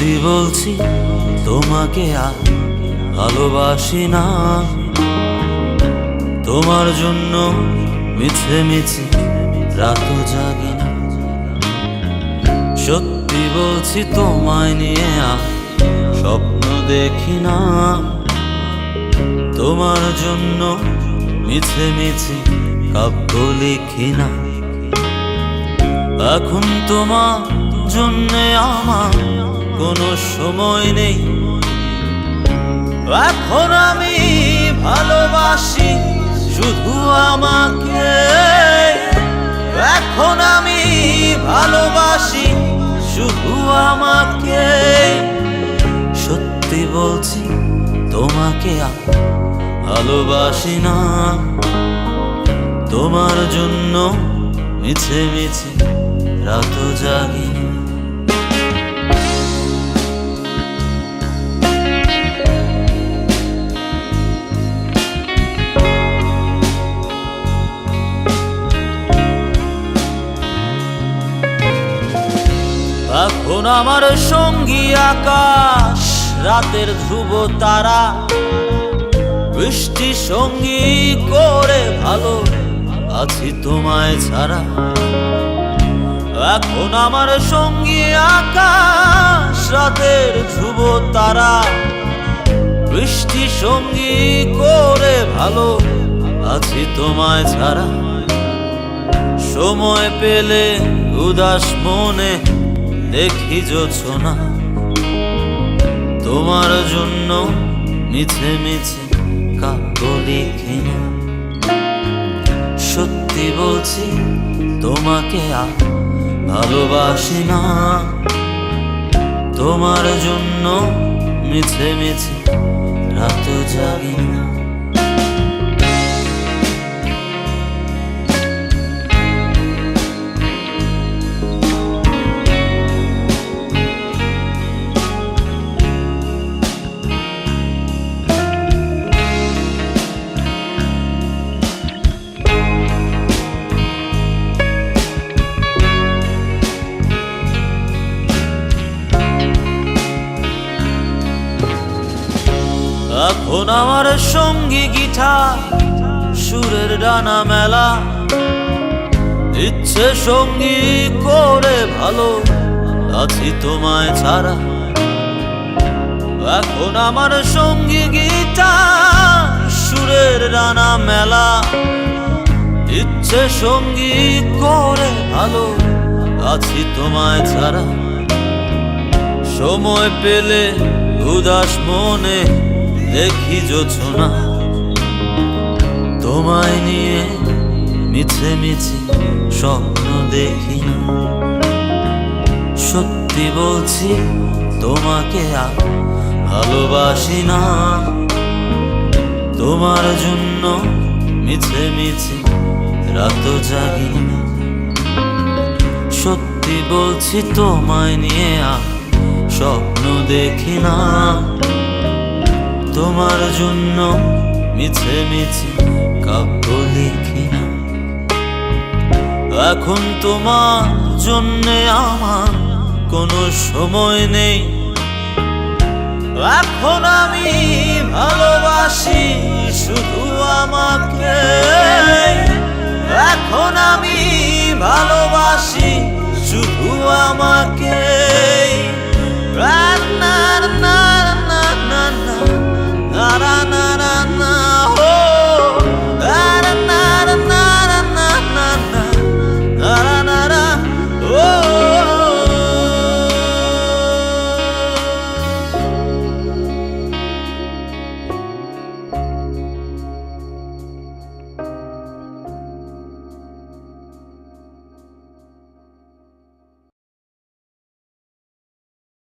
সত্যি বলছি, তোমাকে আর ভালোবাসি না। তোমার জন্য মিছে মিছে রাত জাগি না। সত্যি বলছি, তোমায় নিয়ে আর স্বপ্ন দেখি না। তোমার জন্য মিছে মিছে কাব্য লিখি না। এখন তোমার জন্য আমার কোনো সময় নেই। এখন আমি ভালোবাসি শুধু আমাকে। এখন আমি ভালোবাসি শুধু আমাকে। সত্যি বলছি, তোমাকে ভালোবাসি না। তোমার জন্য মিছে মিছে রাত জাগি আমার সঙ্গী আকাশ, রাতের ধ্রুব তারা। বৃষ্টি সঙ্গী করে ভালো আছি তোমায় ছাড়া। এখন আমার সঙ্গী আকাশ, রাতের ধ্রুব তারা। বৃষ্টি সঙ্গী করে ভালো আছি তোমায় ছাড়া। সময় পেলে উদাস মনে দেখি না। তোমার জন্য মিছে মিছে কাব্য লিখি না। সত্যি বলছি, তোমাকে আর ভালোবাসি না। তোমার জন্য মিছে মিছে রাত জাগি না। আমার সঙ্গী গিটার, সুরের ডানা মেলা। ইচ্ছে সঙ্গী করে ভালো, আছি তোমায় ছাড়া। এখন আমার সঙ্গী গিটার, সুরের ডানা মেলা। ইচ্ছে সঙ্গী করে ভালো, আছি তোমায় ছাড়া। সময় পেলে উদাস মনে দেখি না তোমায় নিয়ে মিছে মিছে স্বপ্ন দেখি না। সত্যি বলছি, তোমাকে আর ভালোবাসি না। তোমার জন্য মিছে মিছে রাত জাগি না। সত্যি বলছি, তোমায় নিয়ে আর স্বপ্ন দেখি না। তোমার জন্য মিছে মিছে কাব্য লিখি না এখন তোমার জন্যে আমার কোনো সময় নেই। এখন আমি ভালোবাসি শুধু আমাকে। এখন আমি ভালোবাসি শুধু আমাকে।